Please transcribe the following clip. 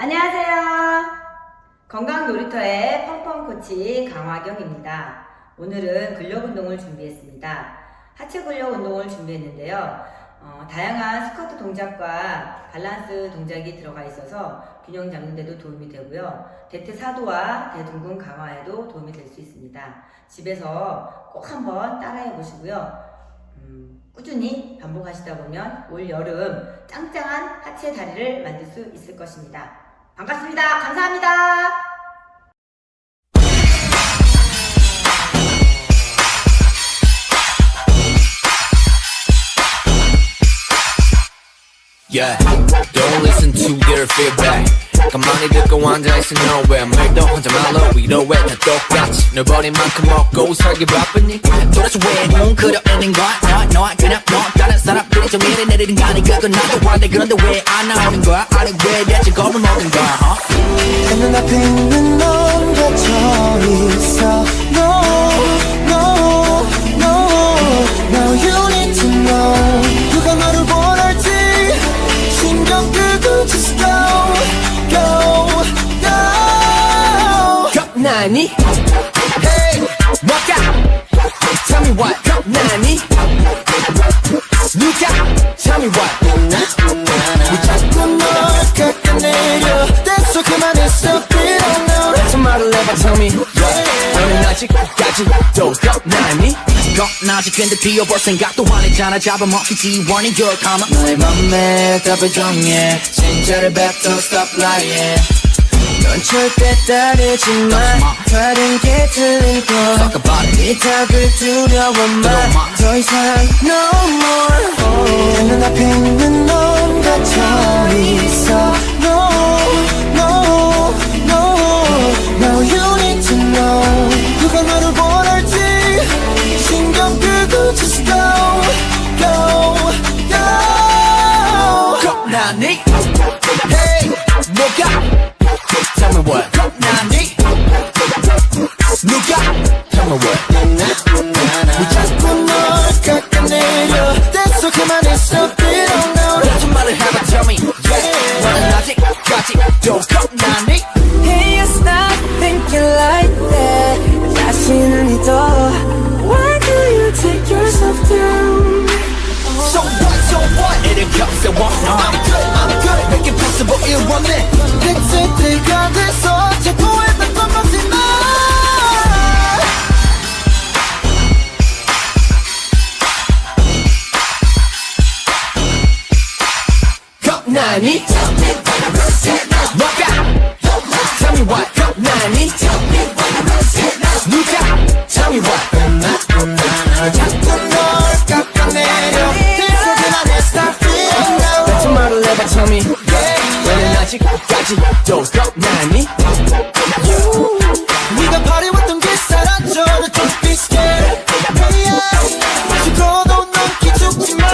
안녕하세요. 건강 놀이터의 펑펑 코치 강화경입니다. 오늘은 근력 운동을 준비했습니다. 하체 근력 운동을 준비했는데요. 어, 다양한 스쿼트 동작과 밸런스 동작이 들어가 있어서 균형 잡는 데도 도움이 되고요. 대퇴 사도와 대둔근 강화에도 도움이 될 수 있습니다. 집에서 꼭 한번 따라해 보시고요. 음, 꾸준히 반복하시다 보면 올 여름 짱짱한 하체 다리를 만들 수 있을 것입니다. 반갑습니다. 감사합니다. Yeah, don't listen to their feedback. 가만히 듣고 앉아있어 nowhere 말도 하지 말로 위로해 다 똑같이 널 버린 만큼 먹고 살기 바쁘니 도대체 왜 뭉클어있는 거야 너와 너와 그냥 너 다른 사람들이 좀 이래 내리는 거 아니 그건 나도 안돼 그런데 왜 안 나오는 거야? 아니 왜 대체 겁을 먹은 거야 huh? 내 눈앞에 있는 넌 갇혀 있어. No, no, no Now you need to know. 누가 너를 원할지 신경 끄고 just go, go, go. 겁나니? 좀 말을 해봐 tell me yeah. 너는 아직까지도 겁나니? 겁나지 근데 뛰어볼 생각도 안 했잖아 잡아먹기 지원이 your karma 너의 맘에 답을 정해 진짜를 뱉어 stop lying 넌 절대 따르지 마 다른 게 틀린 Talk 거 about it 이 답을 두려워 두려워 마. 마더 이상 no more 겁나니 너가 Tell me what 겁나니 누가 Tell me what 겁나 자꾸 널 깎아내려 계속이나 내 stop feeling now 같은 말을 해봐 tell me 너는 아직까지도 겁나니 네가 바래왔던 게 사라져 Don't be scared Hey yeah 죽어도 넌 기죽지 마